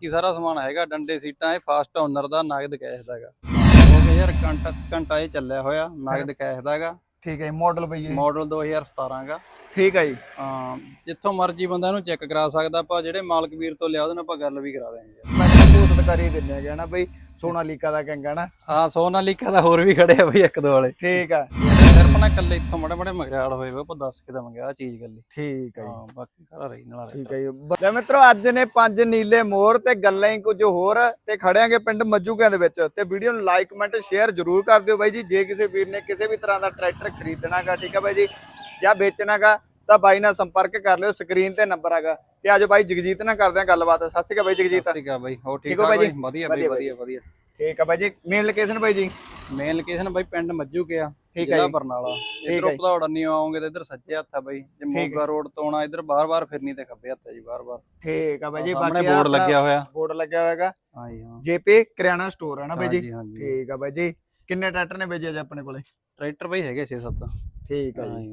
ਕੀ ਸਾਰਾ ਸਮਾਨ ਹੈਗਾ ਡੰਡੇ ਸੀਟਾਂ ਇਹ ਫਾਸਟ ਓਨਰ ਦਾ ਨਗਦ ਕੈਸ਼ ਦਾ ਹੈਗਾ। 2000 ਘੰਟਾ ਘੰਟਾ ਇਹ ਚੱਲਿਆ ਹੋਇਆ ਨਗਦ ਕੈਸ਼ ਦਾ ਹੈਗਾ। ਠੀਕ ਹੈ ਮਾਡਲ ਬਈ ਇਹ। ਮਾਡਲ 2017 ਹੈਗਾ। ਠੀਕ ਹੈ ਜੀ। ਹਾਂ ਜਿੱਥੋਂ ਮਰਜ਼ੀ ਬੰਦਾ ਇਹਨੂੰ ਚੈੱਕ ਕਰਾ ਸਕਦਾ ਆਪਾਂ ਜਿਹੜੇ ਮਾਲਕ ਵੀਰ ਤੋਂ ਲਿਆ ਉਹਦੇ ਨਾਲ ਆਪਾਂ ਗੱਲ ਵੀ ਕਰਾ ਦਿਆਂਗੇ ਯਾਰ। ਮੈਂ ਕਿਹਾ ਪੋਸਟ ਕਰੀ ਦਿੰਦੇ ਹੈਗੇ ਨਾ ਬਈ ਸੋਨਾਲੀਕਾ ਦਾ ਕੰਗਾ ਨਾ ਹਾਂ ਸੋਨਾਲੀਕਾ ਦਾ ਹੋਰ ਵੀ ਖੜੇ ਆ ਬਈ ਇੱਕ ਦੋ ਵਾਲੇ। ਠੀਕ ਆ। ਨਾ ਕੱਲੇ ਇੱਥੋਂ ਮੜੇ ਮੜੇ ਮਗਰਾੜ ਹੋਏ ਵੇ ਆਪਾਂ ਦੱਸ ਕੇ ਦਵਾਂਗੇ ਆ ਚੀਜ਼ ਗੱਲੀ ਠੀਕ ਹੈ ਹਾਂ ਬਾਕੀ ਸਾਰਾ ਰਹੀ ਨਾਲ ਠੀਕ ਹੈ ਲੈ ਮਿੱਤਰੋ ਅੱਜ ਨੇ ਪੰਜ ਨੀਲੇ ਮੋਰ ਤੇ ਗੱਲਾਂ ਹੀ ਕੁਝ ਹੋਰ ਤੇ ਖੜਿਆਂਗੇ ਪਿੰਡ ਮੱਜੂਕਿਆਂ ਦੇ ਵਿੱਚ। ਤੇ ਵੀਡੀਓ ਨੂੰ ਲਾਈਕ ਕਮੈਂਟ ਸ਼ੇਅਰ ਜਰੂਰ ਕਰ ਦਿਓ ਬਾਈ ਜੀ। ਜੇ ਕਿਸੇ ਵੀਰ ਨੇ ਕਿਸੇ ਵੀ ਤਰ੍ਹਾਂ ਦਾ ਟਰੈਕਟਰ ਖਰੀਦਣਾਗਾ ਠੀਕ ਹੈ ਬਾਈ ਜੀ ਜਾਂ ਵੇਚਣਾਗਾ ਤਾਂ ਬਾਈ ਨਾਲ ਸੰਪਰਕ ਕਰ ਲਿਓ। ਸਕਰੀਨ ਤੇ ਨੰਬਰ ਹੈਗਾ ਤੇ ਅੱਜ ਬਾਈ ਜਗਜੀਤ ਨਾਲ ਕਰਦੇ ਆ ਗੱਲਬਾਤ। ਸਤਿ ਸ਼੍ਰੀ ਅਕਾਲ ਬਾਈ ਜਗਜੀਤ। ਸਤਿ ਸ਼੍ਰੀ ਅਕਾਲ ਬਾਈ। ਹੋ ਠੀਕ ਹੋ ਬਾਈ? ਵਧੀਆ ਬਾਈ ਵਧੀਆ, ਵਧੀਆ। ਵਧੀਆ ਠੀਕ ਹੈ ਬਾਈ ਜੀ। ਮੇਨ ਲੋਕੇਸ਼ਨ ਬਾਈ ਜੀ? ਮੇਨ ਲੋਕੇਸ਼ਨ ਬਾਈ ਪਿੰਡ ਮੱਜੂ ਕੇ ਆ ਠੀਕ ਹੈ ਜ਼ਿਲ੍ਹਾ ਬਰਨਾਲਾ। ਇਧਰੋਂ ਪਧੌੜਾ ਨਹੀਂ ਆਉਂਗੇ ਤਾਂ ਇਧਰ ਸੱਜੇ ਹੱਥ ਆ ਬਾਈ। ਜੇ ਮੋਗਾ ਰੋਡ ਤੋਂ ਆਉਣਾ ਇਧਰ ਬਾਰ-ਬਾਰ ਫਿਰਨੀ ਤੇ ਖੱਬੇ ਹੱਥ ਹੈ ਜੀ ਬਾਰ-ਬਾਰ ਠੀਕ ਆ ਬਾਈ ਜੀ ਬਾਕੀ ਬੋਰਡ ਲੱਗਿਆ ਹੋਇਆ। ਬੋਰਡ ਲੱਗਿਆ ਹੋਇਆਗਾ। ਹਾਂ ਜੀ ਹਾਂ। ਜੇਪੀ ਕਰਿਆਣਾ ਸਟੋਰ ਹੈ ਨਾ ਬਾਈ ਜੀ? ਠੀਕ ਆ ਬਾਈ ਜੀ। ਕਿੰਨੇ ਟਰੈਕਟਰ ਨੇ ਵੇਚੇ ਅੱਜ ਆਪਣੇ ਕੋਲੇ? ਟਰੈਕਟਰ ਬਾਈ ਹੈਗੇ 6-7 ਠੀਕ ਆ ਜੀ।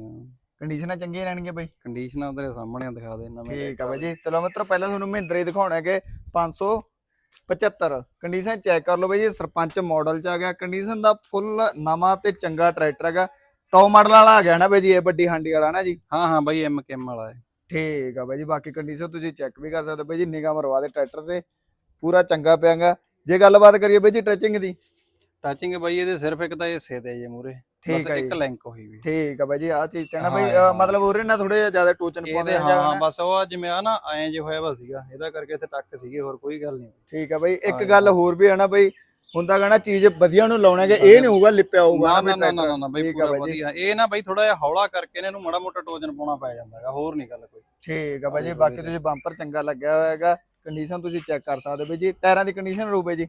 ਕੰਡੀਸ਼ਨਾਂ ਚੰਗੀਆਂ ਰਹਿਣਗੀਆਂ ਬਾਈ? ਕੰਡੀਸ਼ਨਾਂ ਤੇਰੇ ਸਾਹਮਣੇ ਦਿਖਾ ਦੇ ਨਵੇਂ ਠੀਕ ਆ ਬਾਈ ਜੀ। ਚਲੋ ਮਿੱਤਰ ਪਹਿਲਾਂ ਤੁਹਾਨੂੰ ਮਹਿੰਦਰੇ ਦਿਖਾਉਣਾ ਕਿ 500 75 ਕੰਡੀਸ਼ਨ ਚੈੱਕ ਕਰ ਲਓ ਬਈ ਇਹ ਸਰਪੰਚ ਮਾਡਲ ਚ ਆ ਗਿਆ। ਕੰਡੀਸ਼ਨ ਦਾ ਫੁੱਲ ਨਵਾਂ ਤੇ ਚੰਗਾ ਟਰੈਕਟਰ ਹੈਗਾ। ਟੌਪ ਮਾਡਲ ਵਾਲਾ ਆ ਗਿਆ ਨਾ ਬਈ ਜੀ ਇਹ ਵੱਡੀ ਹਾਂਡੀ ਵਾਲਾ ਨਾ ਜੀ? ਹਾਂ ਹਾਂ ਬਈ ਐਮ ਕੇਮ ਵਾਲਾ ਹੈ। ਠੀਕ ਆ ਬਈ ਜੀ ਬਾਕੀ ਕੰਡੀਸ਼ਨ ਤੁਸੀਂ ਚੈੱਕ ਵੀ ਕਰ ਸਕਦੇ ਬਾਈ ਜੀ ਨਿਗਾਹ ਮਰਵਾ ਦੇ ਟਰੈਕਟਰ ਤੇ। ਪੂਰਾ ਚੰਗਾ ਪਿਆਗਾ। ਜੇ ਗੱਲਬਾਤ ਕਰੀਏ ਬਾਈ ਜੀ ਟੱਚਿੰਗ ਦੀ? ਟੱਚਿੰਗ ਬਾਈ ਇਹਦੇ ਸਿਰਫ ਇੱਕ ਤਾਂ ਇਹ ਸੇ ਤੇ ਜੇ ਮੂਰੇ ਠੀਕ ਆ ਇੱਕ ਲਿੰਕ ਹੋਈ ਵੀ। ਠੀਕ ਆ ਬਾਈ ਜੀ ਆ ਚੀਜ਼ ਤੇ ਨਾ ਬਾਈ ਹਾਂ, ਹਾਂ। ਮਤਲਬ ਉਹਰੇ ਨਾਲ ਥੋੜੇ ਜ਼ਿਆਦਾ ਟੋਚਨ ਪਾਉਂਦੇ ਹਾਂ ਜਾਂ ਬਸ ਉਹ ਜਿਵੇਂ ਆ ਨਾ ਐਂ ਜੇ ਹੋਇਆ ਵਾ ਸੀਗਾ। ਇਹਦਾ ਕਰਕੇ ਇੱਥੇ ਟੱਕ ਸੀਗੇ ਹੋਰ ਕੋਈ ਗੱਲ ਨਹੀਂ। ਠੀਕ ਆ ਬਾਈ ਇੱਕ ਹਾਂ, ਗੱਲ ਹੋਰ ਵੀ ਹੈ ਨਾ ਬਾਈ ਹੁੰਦਾ ਨਾ ਚੀਜ਼ ਵਧੀਆ ਨੂੰ ਲਾਉਣਾ ਕਿ ਇਹ ਨਹੀਂ ਹੋਊਗਾ ਲਿਪਿਆ ਹੋਊਗਾ ਨਾ ਨਾ ਨਾ ਨਾ ਬਈ ਪੂਰਾ। ਵਧੀਆ। ਇਹ ਨਾ ਬਈ ਥੋੜਾ ਜਿਹਾ ਹੌਲਾ ਕਰਕੇ ਨੇ ਇਹਨੂੰ ਮਾੜਾ ਮੋਟਾ ਟੋਜਨ ਪਾਉਣਾ ਪੈ ਜਾਂਦਾ ਹੈਗਾ ਹੋਰ ਨਹੀਂ ਗੱਲ ਕੋਈ। ਠੀਕ ਆ ਬਾਈ ਹਾਂ, ਬਾਕੀ। ਤੁਸੀਂ ਬੰਪਰ ਚੰਗਾ ਲੱਗਿਆ ਹੋਇਆ ਹੈਗਾ। ਕੰਡੀਸ਼ਨ ਤੁਸੀਂ ਚੈੱਕ ਕਰ ਸਕਦੇ ਹੋ ਬਾਈ ਜੀ ਟਾਇਰਾਂ ਦੀ ਕੰਡੀਸ਼ਨ ਰੂਪੇ ਜੀ।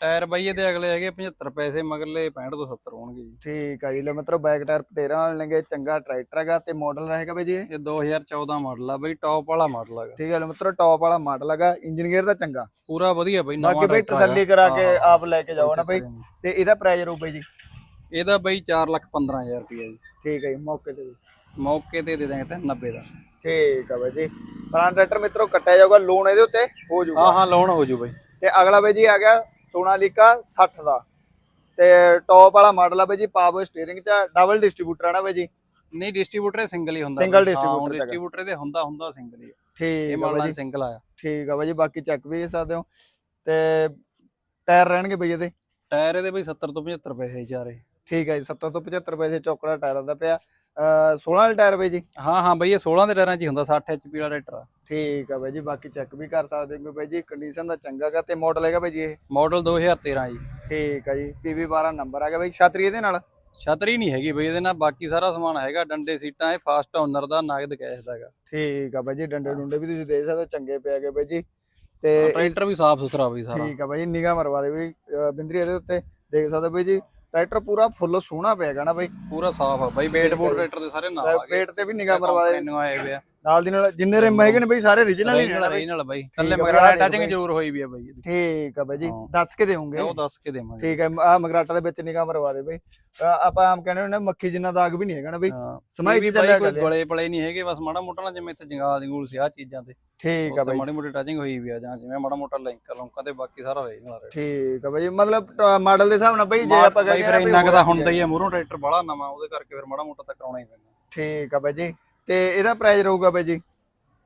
ਟਾਇਰ ਬਾਈ ਇਹਦੇ ਅਗਲੇ ਹੈਗੇ 75 ਪੈਸੇ ਮਗਰਲੇ 65 ਤੋਂ 70 ਹੋਣਗੇ ਜੀ। ਠੀਕ ਆ ਜੀ ਲੋ ਮਤਲਬ ਬੈਕ ਟਾਇਰ 13 ਵਾਲੇ ਲੈਣਗੇ ਚੰਗਾ ਟਰੈਕਟਰ ਹੈਗਾ ਤੇ ਮਾਡਲ ਰਹੇਗਾ ਬਾਈ ਜੀ ਇਹ? ਇਹ 2014 ਮਾਡਲ ਆ ਬਈ ਟੌਪ ਵਾਲਾ ਮਾਡਲ ਹੈਗਾ। ਠੀਕ ਹੈ ਲੋ ਮਤਲਬ ਟੌਪ ਵਾਲਾ ਮਾਡਲ ਹੈਗਾ ਇੰਜਨ ਗੇਅਰ ਦਾ ਚੰਗਾ। ਪੂਰਾ ਵਧੀਆ ਬਈ ਨਵਾਂ ਬਾਕੀ ਬਾਈ। ਤਸੱਲੀ ਕਰਾ ਕੇ ਆਪ ਲੈ ਕੇ ਜਾਓ ਨਾ ਬਾਈ ਤੇ ਇਹਦਾ ਪ੍ਰਾਈਸ ਰੂਪੇ ਜੀ। ਇਹਦਾ ਬਈ 4 ਲੱਖ 15000 ਰੁਪਏ ਜੀ। ਠੀਕ ਹੈ ਜੀ ਮੌਕੇ ਤੇ ਮੌਕੇ ਤੇ ਦੇ ਦਾਂਗੇ ਤਾਂ 90 ਦਾ। ਠੀਕ ਆ ਬਾਈ ਜੀ। ਫਰੰਟ ਟਰੈਕਟਰ ਮਿੱਤਰੋ ਕੱਟਿਆ ਜਾਊਗਾ ਲੋਨ ਇਹਦੇ ਉੱਤੇ ਹੋ ਜਾਊਗਾ। ਹਾਂ ਹਾਂ ਲੋਨ ਹੋ ਜੂ ਬਈ। ਤੇ ਅਗਲਾ ਬਾਈ ਜੀ ਆ ਗਿਆ ਸੋਨਾਲੀਕਾ 60 ਦਾ। ਤੇ ਟੌਪ ਵਾਲਾ ਮਾਡਲ ਆ ਬਾਈ ਜੀ ਪਾਵਰ ਸਟੀਅਰਿੰਗ ਚ ਡਬਲ ਡਿਸਟ੍ਰੀਬਿਊਟਰ ਆ ਨਾ ਬਾਈ ਜੀ? ਨਹੀਂ ਡਿਸਟ੍ਰੀਬਿਊਟਰ ਸਿੰਗਲ ਹੀ ਹੁੰਦਾ distributor ਹੈਗਾ। distributor ਦੇ ਹੁੰਦਾ ਹੁੰਦਾ ਸਿੰਗਲ ਹੀ। ਠੀਕ ਇਹ ਮਾਡਲ ਸਿੰਗਲ ਆਇਆ। ਠੀਕ ਆ ਬਾਈ ਜੀ ਬਾਕੀ ਚੈੱਕ ਵੀ ਕਰ ਸਕਦੇ ਹੋ। ਤੇ ਟਾਇਰ ਰਹਿਣਗੇ ਬਈ ਇਹਦੇ? ਟਾਇਰ ਇਹਦੇ ਬਈ 70 ਤੋਂ 75 ਪੈਸੇ ਚਾਰੇ ਠੀਕ ਹੈ ਜੀ 70 ਤੋਂ 75 ਪੈਸੇ ਚੌਕੜਾ ਟਾਇਰ ਦਾ ਪਿਆ। 16 ਵਾਲੇ ਟਾਇਰ ਬਾਈ ਜੀ? ਹਾਂ ਹਾਂ ਬਈ ਇਹ 16 ਦੇ ਟਾਇਰਾਂ 'ਚ ਹੀ ਹੁੰਦਾ 60 ਐਚਪੀ ਵਾਲਾ ਟਰੈਕਟਰ। ਆ ਠੀਕ ਆ ਬਾਈ ਜੀ ਬਾਕੀ ਚੈੱਕ ਵੀ ਕਰ ਸਕਦੇ ਹੋ ਬਾਈ ਜੀ ਕੰਡੀਸ਼ਨ ਦਾ ਚੰਗਾ ਗਾ। ਤੇ ਮਾਡਲ ਹੈਗਾ ਬਾਈ ਜੀ ਇਹ? ਮਾਡਲ 2013 ਜੀ। ਠੀਕ ਆ ਜੀ PV 12 ਨੰਬਰ ਹੈਗਾ ਬਾਈ ਛਤਰੀ ਇਹਦੇ ਨਾਲ? ਛਤਰੀ ਨਹੀਂ ਹੈਗੀ ਬਈ ਇਹਦੇ ਨਾਲ ਬਾਕੀ ਸਾਰਾ ਸਮਾਨ ਹੈਗਾ ਡੰਡੇ ਸੀਟਾਂ ਇਹ ਫਾਸਟ ਓਨਰ ਦਾ ਨਗਦ ਕੈਸ਼ ਦਾ ਹੈਗਾ। ਠੀਕ ਆ ਬਾਈ ਜੀ ਡੰਡੇ ਡੁੰਡੇ ਵੀ ਤੁਸੀਂ ਦੇਖ ਸਕਦੇ ਹੋ ਚੰਗੇ ਪਿਆ ਗਏ ਬਾਈ ਜੀ। ਤੇ ਟਰੈਕਟਰ ਵੀ ਸਾਫ਼ ਸੁਥਰਾ ਬਈ ਸਾਰਾ। ਠੀਕ ਆ ਬਾਈ ਨਿਗਾਹ ਮਰਵਾ ਦੇ ਬਈ ਬਿੰਦਰੀ ਇਹਦੇ ਉੱਤੇ ਦੇਖ ਸਕਦੇ ਹੋ ਬਾਈ ਜੀ ਟਰੈਕਟਰ ਪੂਰਾ ਫੁੱਲ ਸੋਹਣਾ ਪਿਆਗਾ ਨਾ ਬਾਈ। ਪੂਰਾ ਸਾਫ਼ ਆ ਬਈ ਵੇਟ ਬੋਰਡ ਟਰੈਕਟਰ ਦੇ ਸਾਰੇ ਨਾਲ ਆ ਗਏ। ਪੇਟ ਤੇ ਵੀ ਨਿਗਾਹ ਮਰਵਾ ਦੇ। ਨੂੰ ਆਏ ਵੇ ਆ। ਨਾਲ ਦੀ ਨਾਲ ਜਿੰਨੇ ਰਿਮ ਹੈਗੇ ਨੇ ਬਾਈ ਸਾਰੇ origignal ਹੀ ਨੇ। ਨਾਲ ਨਾ ਬਾਈ। ਥੱਲੇ ਮਗਰ ਟੱਚਿੰਗ। ਜ਼ਰੂਰ ਹੋਈ ਵੀ ਆ ਬਾਈ ਇਹਦੀ। ਠੀਕ ਆ ਬਾਈ ਜੀ ਹਾਂ। ਦੱਸ ਕੇ ਦੇਵੋਗੇ? ਉਹ ਦੱਸ ਕੇ ਦੇਵਾਂਗੇ। ਠੀਕ ਹੈ ਆ ਮਗਰਾਟਾ ਦੇ ਵਿੱਚ ਨਿਗਾਹ ਮਰਵਾ ਦੇ ਬਈ। ਆਪਾਂ ਆਮ ਕਹਿੰਦੇ ਹੁੰਦੇ ਆ, ਮੱਖੀ ਜਿੰਨਾ ਦਾਗ ਵੀ ਨਹੀਂ ਹੈਗਾ ਨਾ ਬਈ। ਹਾਂ। ਸਮਾਈ ਵੀ ਚੱਲਿਆ ਕੋਈ ਗਲੇ ਪਲੇ ਨਹੀਂ ਹੈਗੇ ਬਸ ਮਾੜਾ ਮੋਟਾ ਨਾ ਜਿਵੇਂ ਇੱਥੇ ਜੰਗਾਲ ਜੰਗੂਲ ਸੀ ਆ ਚੀਜ਼ਾਂ ਤੇ। ਠੀਕ ਆ ਉੱਤੇ ਬਾਈ। ਮਾੜੀ ਮੋਟੀ ਟੱਚਿੰਗ ਹੋਈ ਵੀ ਆ ਜਾਂ ਜਿਵੇਂ ਮਾੜਾ ਮੋਟਾ ਲਿੰਕ ਲੌਂਕਾਂ ਤੇ ਬਾਕੀ ਸਾਰਾ ਰੀਨਲ ਆ ਠੀਕ ਆ ਬਾਈ ਮਤਲਬ ਮਾਡਲ ਦੇ ਹਿਸਾਬ ਨਾਲ ਬਈ ਜੇ ਆਪਾਂ ਬਾਈ ਕਹਿੰਦੇ ਫਿਰ ਇੰਨਾ ਕੁ ਤਾਂ ਹੁੰਦਾ ਹੀ ਆ ਮੂਹਰੋਂ ਟਰੈਕਟਰ ਬੜਾ ਨਵਾਂ ਉਹਦੇ ਕਰਕੇ ਫਿਰ ਮਾੜਾ ਮੋਟਾ ਤਾਂ ਕਰਾਉਣਾ ਹੀ ਪੈਂਦਾ। ਠੀਕ ਆ ਬਾਈ ਜੀ। ਤੇ ਇਹਦਾ ਪ੍ਰਾਈਸ ਰਹੂਗਾ ਬਾਈ ਜੀ?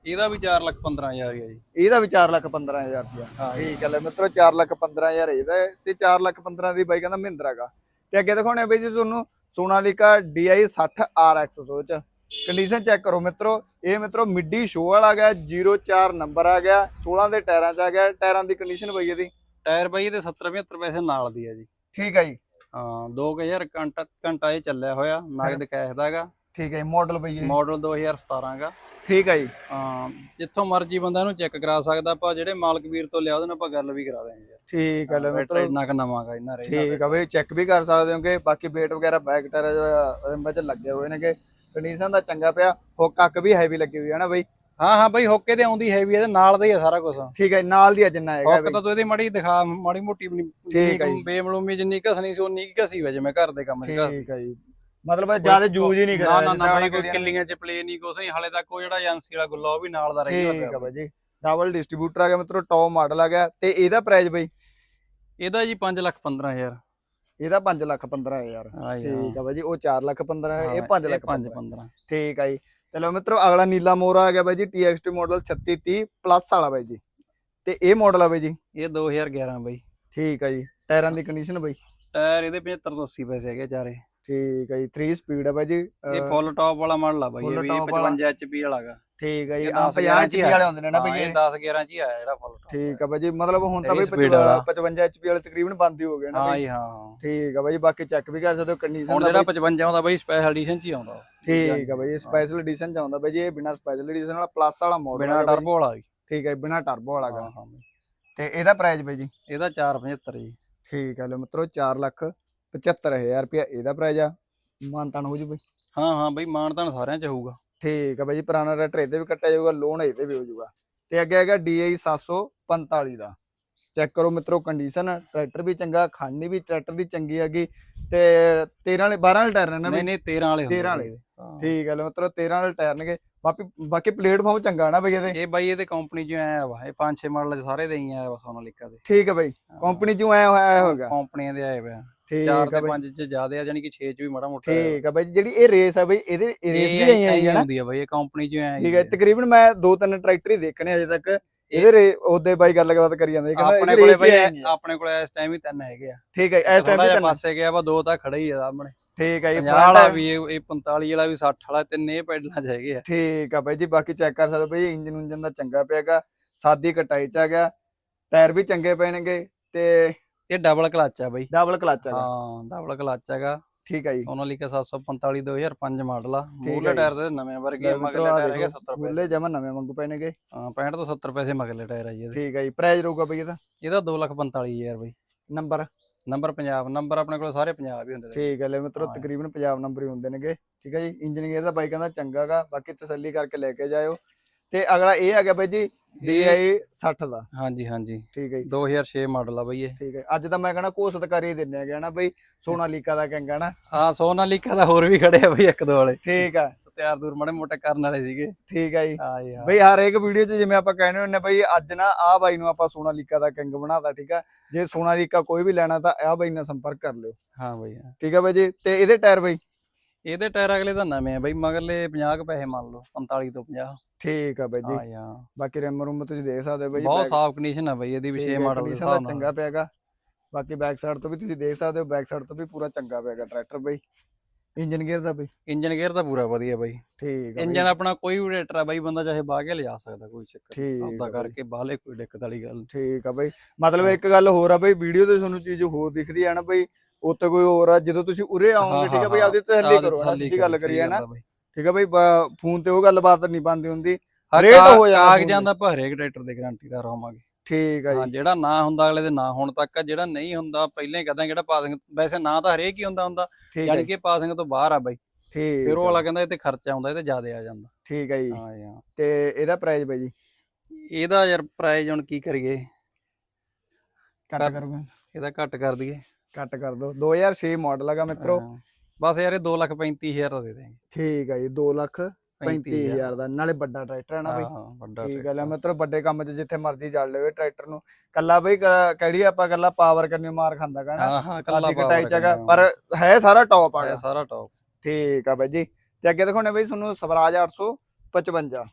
ਇਹਦਾ ਵੀ 4 ਲੱਖ 15000 ਹੀ ਆ ਜੀ। ਇਹਦਾ ਵੀ 4 ਲੱਖ 15000 ਰੁਪਇਆ ਹਾਂ ਜੀ। ਠੀਕ ਹੈ ਲੈ ਮਿੱਤਰੋ 4 ਲੱਖ 15000 ਇਹਦਾ ਹੈ ਤੇ 4 ਲੱਖ 15 ਦੀ ਬਾਈ ਕਹਿੰਦਾ ਮਹਿੰਦਰਾ ਗਾ। ਤੇ ਅੱਗੇ ਦਿਖਾਉਣੇ ਆ ਬਾਈ ਜੀ ਤੁਹਾਨੂੰ ਸੋਨਾਲੀਕਾ DI 60 RX ਸੋਚ ਕੰਡੀਸ਼ਨ ਚੈੱਕ ਕਰੋ ਮਿੱਤਰੋ। ਇਹ ਮਿੱਤਰੋ ਮਿੱਡੀ ਸ਼ੋ ਵਾਲਾ ਗਿਆ 04 ਨੰਬਰ ਆ ਗਿਆ 16 ਦੇ ਟਾਇਰਾਂ 'ਚ ਆ ਗਿਆ। ਟਾਇਰਾਂ ਦੀ ਕੰਡੀਸ਼ਨ ਬਈ ਇਹਦੀ? ਟਾਇਰ ਬਾਈ ਇਹਦੇ 70 75 ਪੈਸੇ ਨਾਲ ਦੀ ਆ ਜੀ। ਠੀਕ ਹੈ ਜੀ। ਹਾਂ 2000 ਘੰਟਾ ਘੰਟਾ ਇਹ ਚੱਲਿਆ ਹੋਇਆ ਨਗਦ ਕੈਸ਼ ਦਾ ਹੈਗਾ। ਠੀਕ ਹੈ ਮਾਡਲ ਬਈ ਇਹ। ਮਾਡਲ 2017 ਹੈਗਾ ਠੀਕ ਹੈ ਜੀ। ਹਾਂ ਜਿੱਥੋਂ ਮਰਜ਼ੀ ਬੰਦਾ ਇਹਨੂੰ ਚੈੱਕ ਕਰਾ ਸਕਦਾ ਆਪਾਂ ਜਿਹੜੇ ਮਾਲਕ ਵੀਰ ਤੋਂ ਲਿਆ ਉਹਦੇ ਨਾਲ ਆਪਾਂ ਗੱਲ ਵੀ ਕਰਾ ਦਿਆਂਗੇ ਯਾਰ। ਠੀਕ ਹੈ ਲੈ ਮਿੱਤਰੋ। ਇੰਨਾ ਕ ਨਵਾਂਗਾ ਇਹਨਾਂ ਰੇ ਠੀਕ ਆ ਬਈ ਚੈੱਕ ਵੀ ਕਰ ਸਕਦੇ ਹੋਗੇ ਬਾਕੀ ਵੇਟ ਵਗੈਰਾ ਬੈਕ ਟਾਇਰ ਵਿੱਚ ਲੱਗੇ ਹੋਏ ਨੇਗੇ। ਕੰਡੀਸ਼ਨ ਦਾ ਚੰਗਾ ਪਿਆ ਹੁੱਕ ਕੱਕ ਵੀ ਹੈਵੀ ਲੱਗੀ ਹੋਈ ਹੈ ਨਾ ਬਈ? ਹਾਂ ਹਾਂ ਬਾਈ ਹੋਕੇ ਤੇ ਆਉਂਦੀ ਹੈਵੀ ਇਹਦੇ ਨਾਲ ਦਾ ਹੀ ਆ ਸਾਰਾ ਕੁਝ ਠੀਕ ਹੈ ਨਾਲ ਦੀ ਆ ਜਿੰਨਾ ਹੈਗਾ ਹੁੱਕ ਬਈ। ਤਾਂ ਤੂੰ ਇਹਦੀ ਮਾੜੀ ਦਿਖਾ ਮਾੜੀ ਮੋਟੀ ਠੀਕ ਜੀ। ਬੇਮਲੂਮੀ ਜਿੰਨੀ ਘਸਣੀ ਸੀ ਉਨੀ ਕੁ ਘਸੀ ਵੇ ਜਿਵੇਂ ਘਰ ਦੇ ਕੰਮ ਚ ਠੀਕ ਹੈ ਜੀ। ਮਤਲਬ ਜ਼ਿਆਦਾ ਯੂਜ਼ ਹੀ ਨਹੀਂ ਕਰਿਆ ਨਾ ਨਾ ਬਾਈ ਕੋਈ ਕਿੱਲੀਆਂ ਚ ਪਲੇ ਨਹੀਂ ਕੁਛ ਨਹੀਂ ਹਲੇ ਤੱਕ ਉਹ ਜਿਹੜਾ ਏਜੰਸੀ ਵਾਲਾ ਗੁੱਲਾ ਉਹ ਵੀ ਨਾਲ ਦਾ ਰਹੀ ਠੀਕ ਆ ਬਾਈ ਜੀ। ਡਬਲ ਡਿਸਟ੍ਰੀਬਿਊਟਰ ਆ ਗਿਆ ਮਿੱਤਰੋ ਟੌਪ ਮਾਡਲ ਆ ਗਿਆ। ਤੇ ਇਹਦਾ ਪ੍ਰਾਈਸ ਬਈ? ਇਹਦਾ ਜੀ 5 ਲੱਖ 15000 ਇਹਦਾ 5 ਲੱਖ 15000 ਹਾਂ ਜੀ ਠੀਕ ਆ ਬਾਈ ਜੀ ਉਹ 4 ਲੱਖ 15 ਹਾਂ, ਇਹ 5 ਲੱਖ 5 15 15 ਠੀਕ ਆ ਜੀ। ਚਲੋ ਮਿੱਤਰੋ ਅਗਲਾ ਨੀਲਾ ਮੋਰਾ ਆ ਗਿਆ ਬਾਈ ਜੀ TXT ਮਾਡਲ 3630 ਪਲੱਸ ਵਾਲਾ ਬਾਈ ਜੀ। ਤੇ ਇਹ ਮਾਡਲ ਆ ਬਾਈ ਜੀ? ਇਹ 2011 ਬਾਈ। ਠੀਕ ਆ ਜੀ। ਟਾਇਰਾਂ ਦੀ ਕੰਡੀਸ਼ਨ ਬਾਈ? ਟਾਇਰ ਇਹਦੇ 75 ਤੋਂ 80 ਪੈਸੇ ਹੈਗੇ ਚਾਰੇ। ਠੀਕ ਆ ਜੀ 3 ਸਪੀਡ ਆ ਬਾਈ ਜੀ ਇਹ ਫੁੱਲ ਟਾਪ ਵਾਲਾ ਮਾਡਲ ਆ ਬਾਈ ਇਹ ਵੀ top ਵਾਲਾ। 55 HP ਵਾਲਾਗਾ ਠੀਕ ਆ ਜੀ ਇਹ ਆ 10 50 11 HP ਵਾਲੇ ਹੁੰਦੇ ਨੇ ਨਾ ਬਾਈ ਇਹ ਇਹ 10 11 ਚ ਹੀ ਆਇਆ ਜਿਹੜਾ ਫੁੱਲ ਟਾਪ ਠੀਕ ਆ ਬਾਈ ਜੀ ਮਤਲਬ ਹੁਣ ਤਾਂ ਬਾਈ speed ਵਾਲਾ। 55 HP ਵਾਲੇ ਤਕਰੀਬਨ ਬੰਦ ਹੀ ਹੋ ਗਏ ਨਾ ਹਾਂ ਜੀ ਹਾਂ ਠੀਕ ਆ ਬਾਈ ਬਾਕੀ ਚੈੱਕ ਵੀ ਕਰ ਸਕਦੇ ਹੋ ਕੰਡੀਸ਼ਨ ਹੁਣ ਜਿਹੜਾ ਬਾਈ 55 ਆਉਂਦਾ ਬਾਈ ਸਪੈਸ਼ਲ ਐਡੀਸ਼ਨ ਚ ਹੀ ਆਉਂਦਾ ਠੀਕ ਆ ਬਾਈ ਸਪੈਸ਼ਲ ਐਡੀਸ਼ਨ ਚ ਆਉਂਦਾ ਬਾਈ ਜੀ ਇਹ ਬਿਨਾ ਸਪੈਸ਼ਲ ਐਡੀਸ਼ਨ ਵਾਲਾ ਪਲੱਸ ਵਾਲਾ ਮਾਡਲ ਬਿਨਾ ਟਰਬੋ ਵਾਲਾ ਠੀਕ ਹੈ ਬਿਨਾ ਟਰਬੋ ਵਾਲਾ ਗਾ। ਹਾਂ ਹਾਂ। ਤੇ ਇਹਦਾ ਪ੍ਰਾਈਸ ਬਾਈ ਜੀ? ਇਹਦਾ 475 ਜੀ। ਠੀਕ ਹੈ ਲੋ ਮਿੱਤਰੋ 4 ਲੱਖ 75000 ਰੁਪਇਆ ਇਹਦਾ ਪ੍ਰਾਈਸ ਆ। ਮਾਨਤਾਨ ਹੋ ਜੂ ਬਾਈ। ਹਾਂ ਹਾਂ ਬਾਈ ਮਾਨਤਾਨ ਸਾਰਿਆਂ ਚ ਹੋਊਗਾ। ਠੀਕ ਆ ਬਾਈ ਜੀ ਪੁਰਾਣਾ ਰੇਟਰ ਇਹਦੇ ਵੀ ਕੱਟਿਆ ਜਾਊਗਾ ਲੋਨ ਇਹਦੇ ਵੀ ਹੋ ਜਾਊਗਾ ਤੇ ਅੱਗੇ ਹੈਗਾ DI 745 ਦਾ। ਚੈੱਕ ਕਰੋ ਮਿੱਤਰੋ ਕੰਡੀਸ਼ਨ ਟਰੈਕਟਰ ਵੀ ਚੰਗਾ ਖਾਨੀ ਵੀ ਟਰੈਕਟਰ ਦੀ ਚੰਗੀ ਹੈਗੀ। ਤੇ 13 ਵਾਲੇ 12 ਵਾਲੇ ਟਾਇਰ ਨੇ ਨਾ ਨਹੀਂ ਨਹੀਂ 13 ਵਾਲੇ ਹੁੰਦੇ 13 ਬਾਈ। ਵਾਲੇ। ਠੀਕ ਹੈ ਲੋ ਮਿੱਤਰੋ 13 ਵਾਲੇ ਟਾਇਰ ਨੇਗੇ। ਬਾਕੀ ਬਾਕੀ ਪਲੇਟਫਾਰਮ ਚੰਗਾ ਨਾ ਬਾਈ ਇਹਦੇ। ਇਹ ਬਾਈ ਇਹਦੇ ਕੰਪਨੀ ਚ ਆਇਆ ਵਾ ਇਹ 5-6 ਮਾਡਲ ਸਾਰੇ ਦੇ ਹੀ ਆਇਆ ਵਾ ਸੋਨਾਲੀਕਾ ਦੇ। ਠੀਕ ਹੈ ਬਾਈ ਕੰਪਨੀ ਚੋਂ ਆਇਆ ਹੋਇਆ ਹੋਗਾ ਕੰਪਨੀਆਂ ਦੇ ਆਏ ਵੇ ਆ ਠੀਕ 4 ਆ ਤੇ ਬਾਈ। 5 ਚ ਜ਼ਿਆਦਾ ਆ ਜਾਨੀ ਕਿ 6 ਚ ਵੀ ਮਾੜਾ ਮੋਟਾ। ਠੀਕ ਆ ਬਾਈ ਜਿਹੜੀ ਇਹ ਰੇਸ ਆ ਬਾਈ ਇਹਦੇ ਰੇਸ ਵੀ ਆਈ ਹੈ ਨਾ। ਹੁੰਦੀ ਆ ਬਾਈ ਇਹ ਕੰਪਨੀ ਚ ਆਇਆ ਠੀਕ ਹੈ ਤਕਰੀਬਨ ਮੈਂ ਦੋ ਤਿੰਨ ਟਰੈਕਟਰ ਹੀ ਦੇਖਣੇ ਅਜੇ ਤੱਕ। ਇਹਦੇ ਰੇ ਉਹਦੇ ਬਾਈ ਗੱਲਬਾਤ ਕਰੀ ਜਾਂਦੇ ਕਹਿੰਦਾ ਆਪਣੇ ਕੋਲੇ ਬਾਈ ਆਈ। ਆਪਣੇ ਕੋਲੇ ਇਸ ਟਾਈਮ ਹੀ ਤਿੰਨ ਹੈਗੇ ਆ। ਠੀਕ ਹੈ ਇਸ ਟਾਈਮ ਵੀ ਤਿੰਨ। ਪਾਸੇ ਗਿਆ ਵਾ ਦੋ ਤਾਂ ਖੜੇ ਹੀ ਆ ਸਾਹਮਣੇ। ਠੀਕ ਹੈ ਜੀ 50 ਵਾਲਾ ਵੀ ਇਹ ਇਹ 45 ਵਾਲਾ ਵੀ 60 ਵਾਲਾ ਤਿੰਨੇ ਇਹ ਪੈਡਲਾਂ 'ਚ ਹੈਗੇ ਆ। ਠੀਕ ਆ ਬਾਈ ਜੀ ਬਾਕੀ ਚੈੱਕ ਕਰ ਸਕਦੇ ਬਾਈ ਇੰਜਨ ਉਂਜਨ ਦਾ ਚੰਗਾ ਪਿਆਗਾ ਸਾਦੀ ਕਟਾਈ ਚ ਆ ਗਿਆ ਟਾਇਰ ਵੀ ਚੰਗੇ ਪੈਣਗੇ ਤੇ ਇਹ ਡਬਲ ਕਲਚ ਆ ਬਾਈ। ਡਬਲ ਕਲਚ ਆ ਹਾਂ ਡਬਲ ਕਲਚ ਹੈਗਾ। ਠੀਕ ਹੈ ਜੀ। ਉਹਨਾਂ ਲਈ 745 2005 ਮਾਡਲ ਆ। ਮੂਲੇ। ਟਾਇਰ ਦੇ ਨਵੇਂ ਵਰਗੇ ਮਗਲੇ ਟਾਇਰ ਹੈਗੇ ਦੇਖੋ 70 ਪੈਸੇ ਮੁੱਲੇ ਜਮਾ ਨਵੇਂ ਵਾਂਗੂ ਪੈਣਗੇ ਹਾਂ 65 ਤੋਂ 70 ਪੈਸੇ ਮਗਲੇ ਟਾਇਰ ਆ ਜੀ ਠੀਕ ਹੈ ਜੀ ਪ੍ਰਾਈਸ ਰਹੂਗਾ ਬਾਈ ਇਹਦਾ। ਇਹਦਾ 245000 ਬਾਈ। ਨੰਬਰ ਨੰਬਰ ਪੰਜਾਬ ਨੰਬਰ ਆਪਣੇ ਕੋਲ ਸਾਰੇ ਪੰਜਾਬ ਹੀ ਹੁੰਦੇ ਨੇ। ਠੀਕ ਹੈ ਲੈ ਮਿੱਤਰੋ। ਤਕਰੀਬਨ ਪੰਜਾਬ ਨੰਬਰ ਹੀ ਹੁੰਦੇ ਨੇਗੇ। ਠੀਕ ਹੈ ਜੀ ਇੰਜਨ ਗੇਅਰ ਦਾ ਬਾਈ ਕਹਿੰਦਾ ਚੰਗਾਗਾ ਬਾਕੀ ਤਸੱਲੀ ਕਰਕੇ ਲੈ ਕੇ ਜਾਇਓ। ਤੇ ਅਗਲਾ ਇਹ ਆ ਗਿਆ ਬਾਈ ਜੀ DI 60 ਦਾ। ਹਾਂਜੀ ਹਾਂਜੀ। ਠੀਕ ਹੈ ਜੀ। 2006 ਮਾਡਲ ਆ ਬਾਈ ਇਹ। ਠੀਕ ਹੈ। ਅੱਜ ਤਾਂ ਮੈਂ ਕਹਿੰਦਾ ਕੋਸਤਕਾਰੀ ਦਿੰਨੇ ਆ ਨਾ ਬਈ ਸੋਨਾਲੀਕਾ ਦਾ ਕਹਿੰਗਾ ਨਾ। ਆ ਸੋਨਾਲੀਕਾ ਦਾ ਹੋਰ ਵੀ ਖੜੇ ਆ ਬਾਈ ਇੱਕ ਦੋ ਵਾਲੇ। ਠੀਕ ਆ। ਤਿਆਰ ਦੂਰ ਮਾੜੇ ਮੋਟੇ ਕਰਨ ਵਾਲੇ ਸੀਗੇ। ਠੀਕ ਆ ਜੀ। ਹਾਂ ਜੀ ਹਾਂ। ਬਈ ਹਰ ਇੱਕ ਵੀਡੀਓ 'ਚ ਜਿਵੇਂ ਆਪਾਂ ਕਹਿੰਦੇ ਹੁੰਨੇ ਬਈ ਅੱਜ ਨਾ ਆਹ ਬਾਈ ਨੂੰ ਆਪਾਂ ਸੋਨਾਲੀਕਾ ਦਾ ਕਿੰਗ ਬਣਾਤਾ ਠੀਕ ਆ। ਜੇ ਸੋਨਾਲੀਕਾ ਕੋਈ ਵੀ ਲੈਣਾ ਤਾਂ ਆਹ ਬਾਈ ਨਾਲ ਸੰਪਰਕ ਕਰ ਲਿਓ। ਹਾਂ ਬਾਈ ਹਾਂ। ਠੀਕ ਆ ਬਾਈ ਜੀ। ਤੇ ਇਹਦੇ ਟਾਇਰ ਬਾਈ? ਇਹਦੇ ਟਾਇਰ ਅਗਲੇ ਤਾਂ ਨਵੇਂ ਆ ਬਾਈ ਮਗਰਲੇ 50 ਕੁ ਪੈਸੇ ਮੰਨ ਲਓ 45 ਤੋਂ 50 ਠੀਕ ਆ ਬਾਈ ਜੀ। ਹਾਂ ਹਾਂ ਬਾਕੀ ਰਿਮ ਰੂਮ ਤੁਸੀਂ ਦੇਖ ਸਕਦੇ ਹੋ ਬਾਈ ਬਹੁਤ ਸਾਫ਼ ਕੰਡੀਸ਼ਨ ਆ ਬਾਈ ਇਹਦੀ ਵੀ ਠੀਕ 6 ਹੈ, ਮਾਡਲ ਦੇ ਦਾ ਹਿਸਾਬ ਨਾਲ। ਚੰਗਾ ਪਿਆਗਾ। ਬਾਕੀ ਬੈਕ ਸਾਈਡ ਤੋਂ ਵੀ ਤੁਸੀਂ ਦੇਖ ਸਕਦੇ ਹੋ ਬੈਕ ਸਾਈਡ ਤੋਂ ਵੀ ਪੂਰਾ ਚੰਗਾ ਪਿਆਗਾ ਟਰੈਕਟਰ ਬਾਈ। ਇੰਜਨ ਗੇਅਰ ਦਾ ਬਾਈ। ਇੰਜਨ ਗੇਅਰ ਤਾਂ ਪੂਰਾ ਵਧੀਆ ਬਾਈ। ਠੀਕ ਆ ਇੰਜਨ ਆਪਣਾ ਕੋਈ ਵੀ ਆ ਬਾਈ ਬੰਦਾ ਚਾਹੇ ਬਾਹ ਕੇ ਲਿਜਾ ਸਕਦਾ ਕੋਈ ਚੱਕਰ ਨਹੀਂ। ਬਾਈ। ਕਰਕੇ ਬਾਹਲੇ ਕੋਈ ਦਿੱਕਤ ਵਾਲੀ ਗੱਲ। ਠੀਕ ਆ ਬਈ। ਮਤਲਬ ਇੱਕ ਗੱਲ ਹੋਰ ਆ ਬਈ ਵੀਡੀਓ ਤੇ ਤੁਹਾਨੂੰ ਚੀਜ਼ ਹੋਰ ਦਿਖਦੀ ਆ ਨਾ ਬਈ ਉੱਤੇ ਕੋਈ ਹੋਰ ਆ ਜਦੋਂ ਤੁਸੀਂ ਉਰੇ ਆਓਗੇ ਠੀਕ ਆ ਬਈ ਆਪਦੀ ਤਸੱਲੀ ਕਰੋ ਸਿੱਧੀ ਗੱਲ ਕਰੋ, ਕਰੀਏ ਨਾ। ਠੀਕ ਆ ਬਈ ਫੋਨ ਤੇ ਉਹ ਗੱਲਬਾਤ ਨਹੀਂ ਬੰਦੀ ਹੁੰਦੀ। ਹਾਂ, ਰੇਟ ਹੋ ਜਾਂਦਾ ਕਾਗਜ਼ਾਂ ਦਾ ਭਾਰੇ ਟਰੈਕਟਰ ਦੇ ਗਾਰੰਟੀ ਦਾ ਰਹਾਂਗੇ ਠੀਕ ਆ ਹਾਂ ਜੀ। ਜਿਹੜਾ ਨਾ ਹੁੰਦਾ ਅਗਲੇ ਦੇ ਨਾ ਹੋਣ ਤੱਕ ਆ, ਜਿਹੜਾ ਨਹੀਂ ਹੁੰਦਾ ਪਹਿਲਾਂ ਹੀ ਕਹਦਾ ਜਿਹੜਾ ਪਾਸਿੰਗ ਵੈਸੇ ਨਾ ਤਾਂ ਹਰੇਕ ਹੀ ਹੁੰਦਾ ਹੁੰਦਾ। ਯਾਨੀ ਕਿ ਪਾਸਿੰਗ ਤੋਂ ਬਾਹਰ ਆ ਬਾਈ। ਠੀਕ ਫਿਰ ਉਹ ਵਾਲਾ ਕਹਿੰਦਾ ਇਹ ਤੇ ਖਰਚਾ ਆਉਂਦਾ ਇਹ ਤੇ ਜ਼ਿਆਦਾ ਆ ਜਾਂਦਾ। ਠੀਕ ਆ ਜੀ। ਹਾਂ ਜੀ, ਹਾਂ। ਤੇ ਇਹਦਾ ਪ੍ਰਾਈਸ ਬਾਈ ਜੀ? ਇਹਦਾ ਯਾਰ ਪ੍ਰਾਈਜ਼ ਹੁਣ ਕੀ ਕਰੀਏ? ਕਰ- ਕਰੋਗੇ। ਇਹਦਾ ਘੱਟ ਕਰ ਦਈਏ। ਕੱਟ ਕਰ ਦਿਓ। 2006 ਮਾਡਲ ਹੈਗਾ ਮਿੱਤਰੋ। ਹਾਂ। ਬਸ ਯਾਰ ਇਹ 2,35,000 ਦਾ ਦੇ ਦੇਂਗੇ ਠੀਕ ਆ ਜੀ 2 ਲੱਖ 35000 ਦਾ। ਨਾਲੇ ਵੱਡਾ ਟਰੈਕਟਰ ਹੈ ਨਾ ਬਈ। ਹਾਂ ਵੱਡਾ ਠੀਕ। ਹੈ ਮਿੱਤਰੋ ਵੱਡੇ ਕੰਮ 'ਚ ਜਿੱਥੇ ਮਰਜ਼ੀ ਲਿਓ ਇਹ ਟਰੈਕਟਰ ਨੂੰ। ਕੱਲਾ ਬਈ ਕਿਹੜੀ ਆਪਾਂ ਕੱਲਾ ਪਾਵਰ ਕਰਨੀ ਮਾਰ ਖਾਂਦਾ ਨਾ। ਹਾਂ ਹਾਂ ਕੱਲਾ ਕਾਦੀ ਕਟਾਈ ਚ ਹੈਗਾ ਪਰ ਹੈ ਸਾਰਾ ਟੌਪ ਹੈ ਆਗਾ ਸਾਰਾ ਟੌਪ ਠੀਕ ਆ ਬਾਈ ਜੀ। ਤੇ ਅੱਗੇ ਦਿਖਾਉਣੇ ਬਾਈ ਤੁਹਾਨੂੰ ਸਵਰਾਜ 855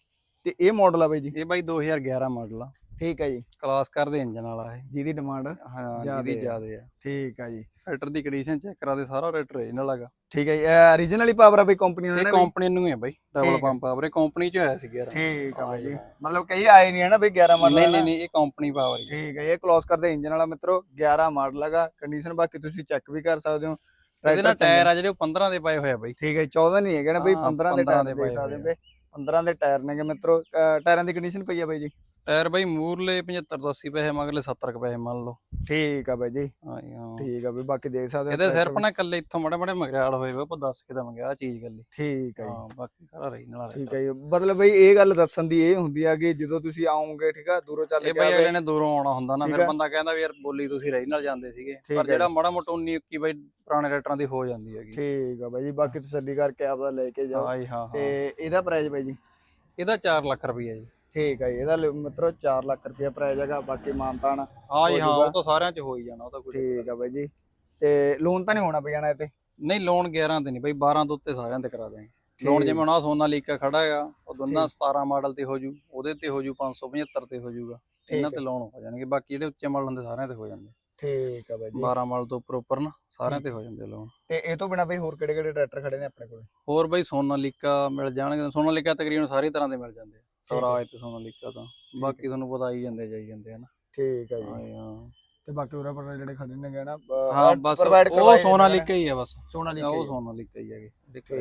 ਤੇ ਇਹ ਮਾਡਲ ਆ ਬਾਈ ਜੀ। ਇਹ ਬਾਈ 2011 ਮਾਡਲ ਆ। ਠੀਕ ਹੈ ਜੀ। ਕਲਾਸ ਕਰਦੇ ਇੰਜਨ ਵਾਲਾ ਇਹ ਜਿਹਦੀ ਡਿਮਾਂਡ ਹਾਂ ਜਿਹਦੀ। ਜ਼ਿਆਦੇ ਆ। ਠੀਕ ਆ ਜੀ। ਟਰੈਕਟਰ ਦੀ ਕੰਡੀਸ਼ਨ ਚੈੱਕ ਕਰਾ ਦੇ ਸਾਰਾ ਟਰੈਕਟਰ ਇਹਨਾਂ ਹੈਗਾ। ਠੀਕ ਹੈ ਜੀ। ਇਹ origignal ਹੀ ਪਾਵਰ ਆ ਬਾਈ ਕੰਪਨੀ ਇਹ ਨਾਲ ਕੰਪਨੀ ਨੂੰ ਹੀ ਹੈ ਬਾਈ ਡਬਲ। ਪੰਪ ਪਾਵਰ ਇਹ ਕੰਪਨੀ ਚ ਹੋਇਆ ਸੀ ਯਾਰ ਠੀਕ ਆ ਜੀ ਹਾਂ। ਮਤਲਬ ਕਈ ਆਏ ਨਹੀਂ ਹੈ ਨਾ ਬਈ 11 ਮਾਡਲ ਨਹੀਂ ਨਹੀਂ ਨਹੀਂ ਇਹ ਕੰਪਨੀ ਪਾਵਰ ਹੀ ਹੈ। ਠੀਕ ਹੈ ਇਹ ਕਲੋਸ ਕਰਦੇ ਇੰਜਨ ਵਾਲਾ ਮਿੱਤਰੋ। 11 ਮਾਡਲ ਹੈਗਾ। ਕੰਡੀਸ਼ਨ ਬਾਕੀ ਤੁਸੀਂ ਚੈੱਕ ਵੀ ਕਰ ਸਕਦੇ ਹੋ। ਇਹਦੇ ਨਾਲ ਟਾਇਰ ਆ ਜਿਹੜੇ ਉਹ 15 ਦੇ ਪਏ ਹੋਏ ਆ ਬਾਈ। ਠੀਕ ਹੈ ਜੀ, 14 ਨਹੀਂ ਹੈਗੇ ਨਾ ਬਈ ਹਾਂ, 15 ਦੇ 15 ਟਾਇਰ ਦੇ ਸਕਦੇ ਹੋ ਬਈ। 15 ਦੇ ਟਾਇਰ ਨੇਗੇ ਮਿੱਤਰੋ। ਟਾਇਰਾਂ ਦੀ ਕੰਡੀਸ਼ਨ ਪਈ ਆ ਬਾਈ ਜੀ। ਟਾਇਰ ਬਾਈ ਮੂਰਲੇ 75 ਤੋਂ 80 ਪੈਸੇ ਮਗਰਲੇ 70 ਕੁ ਪੈਸੇ ਮੰਨ ਲਓ। ਠੀਕ ਆ ਬਾਈ ਜੀ। ਹਾਂ ਠੀਕ ਆ ਬਈ ਬਾਕੀ ਦੇਖ ਸਕਦੇ ਇਹਦੇ ਸਿਰਫ ਨਾ ਇਕੱਲੇ ਇੱਥੋਂ ਮੜੇ ਮੜੇ ਮਗਿਆੜ ਹੋਏ ਵੇ ਉਹ ਦੱਸ ਕੇ ਮੰਗਿਆ ਆਹ ਚੀਜ਼ ਗੱਲੀ ਠੀਕ ਜੀ। ਹਾਂ ਬਾਕੀ ਸਾਰਾ ਰਹੀ ਨਾਲ ਠੀਕ ਜੀ। ਮਤਲਬ ਬਈ ਇਹ ਗੱਲ ਦੱਸਣ ਦੀ ਇਹ ਹੁੰਦੀ ਆ ਕਿ ਜਦੋਂ ਤੁਸੀਂ ਆਓਗੇ ਠੀਕ ਆ ਦੂਰੋਂ ਚੱਲ ਇਹ ਕੇ ਬਾਈ ਆਵੇ। ਅਗਲੇ ਨੇ ਦੂਰੋਂ ਆਉਣਾ ਹੁੰਦਾ ਨਾ ਫਿਰ ਆ। ਬੰਦਾ ਕਹਿੰਦਾ ਵੀ ਯਾਰ ਬੋਲੀ ਤੁਸੀਂ ਰਹੀ ਨਾਲ ਜਾਂਦੇ ਸੀਗੇ। ਪਰ ਜਿਹੜਾ ਮਾੜਾ ਮੋਟਾ 19 21 ਬਾਈ ਪੁਰਾਣੇ ਰੇਟਰਾਂ ਦੀ ਹੋ ਜਾਂਦੀ ਹੈਗੀ। ਠੀਕ ਆ ਬਾਈ ਜੀ। ਬਾਕੀ ਤਸੱਲੀ ਕਰਕੇ ਆਪਦਾ ਲੈ ਕੇ ਜਾਓ। ਤੇ ਇਹਦਾ ਪ੍ਰਾਈਸ ਬਾਈ ਜੀ? ਇਹਦਾ 4 ਲੱਖ ਰੁਪਈਆ ਜੀ। ਠੀਕ ਹੈ ਜੀ ਇਹਦਾ ਲਿ- ਮਿੱਤਰੋ 4 ਲੱਖ ਰੁਪਏ ਪ੍ਰਾਈਜ਼ ਹੈਗਾ ਬਾਕੀ ਮਾਨਤਾਨ ਹਾਂ ਜੀ ਹੋ। ਉਹ ਤਾਂ ਸਾਰਿਆਂ 'ਚ ਹੋ ਹੀ ਜਾਣਾ ਉਹ ਤਾਂ ਕੋਈ ਠੀਕ ਹੈ ਬਾਈ ਜੀ ਤੇ ਲੋਨ ਤਾਂ ਨਹੀਂ ਹੋਣਾ ਪਈ ਜਾਣਾ ਇਹ ਤੇ ਨਹੀਂ ਲੋਨ 11 ਤੇ ਨਹੀਂ ਬਈ 12 ਤੋਂ ਉੱਤੇ ਸਾਰਿਆਂ ਤੇ ਕਰਾ ਦਾਂਗੇ ਲੋਨ ਜਿਵੇਂ ਹੁਣ ਆਹ ਸੋਨਾ ਲੀਕਾ ਖੜਾ ਹੈਗਾ ਉਹ ਦੋਨਾਂ 17 ਮਾਡਲ ਤੇ ਹੋ ਜੂ ਉਹਦੇ ਤੇ ਹੋ ਜੂ 575 ਤੇ ਹੋ ਜੂਗਾ। ਇਹਨਾਂ ਤੇ ਲੋਨ ਹੋ ਜਾਣਗੇ ਬਾਕੀ ਜਿਹੜੇ ਉੱਚੇ ਮਾਡਲ ਹੁੰਦੇ ਸਾਰਿਆਂ ਤੇ ਹੋ ਜਾਂਦੇ। ਠੀਕ ਹੈ ਬਾਈ ਜੀ। 12 ਮਾਡਲ ਤੋਂ ਉੱਪਰ ਉੱਪਰ ਨਾ ਸਾਰਿਆਂ ਤੇ ਹੋ ਜਾਂਦੇ ਲੋਨ ਤੇ ਇਹ ਤੋਂ ਬਿਨਾ ਬਈ ਹੋਰ ਕਿਹੜੇ ਕਿਹੜੇ ਟਰੈਕਟਰ ਖੜੇ ਨੇ ਆਪਣੇ ਕੋਲ? ਹੋਰ ਬਈ ਸੋਨਾ ਲੀਕਾ ਮਿਲ ਜਾਣਗੇ ਸੋਨਾ ਲੀਕਾ ਤਕਰੀਬਨ ਸਾਰੀ ਤਰ੍ਹਾਂ ਦੇ ਮਿਲ ਜਾਂਦੇ ਆ। ਸਵਰਾਜ ਤੇ ਸੋਨਾ ਲੀਕਾ ਤਾਂ ਬਾਕੀ ਤੁਹਾਨੂੰ ਪਤਾ ਹੀ ਜਾਂਦੇ ਜਾਈ ਜਾਂਦੇ ਆ ਨਾ ਠੀਕ ਹੈ ਹਾਂ ਜੀ। ਹਾਂ ਤੇ ਬਾਕੀ ਉਰੇ ਪਰ ਜਿਹੜੇ ਖੜੇ ਨੇ ਗੇ ਨਾ ਹਾਂ ਬਸ ਉਹ ਕਰਵਾਏ ਸੋਨਾ ਨੇ ਲੀਕਾ ਹੀ ਆ ਬਸ। ਸੋਨਾ ਲਿਖਿਆ ਉਹ ਸੋਨਾ ਲੀਕਾ ਹੀ ਹੈਗੇ।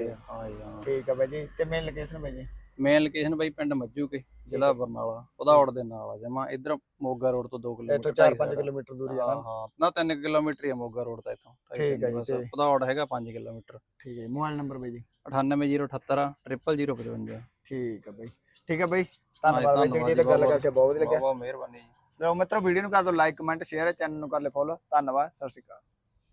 ਆ ਹਾਂ ਹਾਂ। ਠੀਕ ਹੈ ਬਾਈ ਜੀ। ਤੇ ਮੇਨ ਲੋਕੇਸ਼ਨ ਬਾਈ ਜੀ? ਮੇਨ ਲੋਕੇਸ਼ਨ ਬਈ ਪਿੰਡ ਮੱਜੂ ਕੇ ਜ਼ਿਲ੍ਹਾ ਬਰਨਾਲਾ ਉਧੌੜ ਦੇ ਨਾਲ ਆ ਜਮਾ ਇਧਰ ਮੋਗਾ ਰੋਡ ਤੋਂ 2 ਕਿਲੋਮੀਟਰ ਇੱਥੋਂ 4-5 ਕਿਲੋਮੀਟਰ ਦੂਰੀ ਹਾਂ ਜਾਣਾ ਹਾਂ ਨਾ। 3 ਕਿਲੋਮੀਟਰ ਹੀ ਆ ਮੋਗਾ ਰੋਡ ਤੋਂ ਇੱਥੋਂ। ਠੀਕ ਹੈ ਜੀ, ਉਧੌੜ ਹੈਗਾ 5 ਕਿਲੋਮੀਟਰ। ਠੀਕ ਹੈ ਮੋਬਾਈਲ ਨੰਬਰ ਬਾਈ ਜੀ? 98078 00055 ਠੀਕ ਹੈ ਬਾਈ। ਠੀਕ ਹੈ ਬਾਈ? ਧੰਨਵਾਦ ਬਾਈ ਜੀ ਤੇ ਗੱਲ ਕਰਕੇ ਬਹੁਤ ਵਧੀਆ। ਲੱਗਿਆ ਬਹੁਤ ਮਿਹਰਬਾਨੀ ਜੀ। ਲਓ ਮਿੱਤਰੋ ਵੀਡੀਓ ਨੂੰ ਕਰ ਦਿਓ ਲਾਈਕ ਕਮੈਂਟ ਸ਼ੇਅਰ ਚੈਨਲ ਨੂੰ ਕਰ ਲਿਓ ਫੋਲੋ ਧੰਨਵਾਦ ਸਤਿ ਸ਼੍ਰੀ ਅਕਾਲ।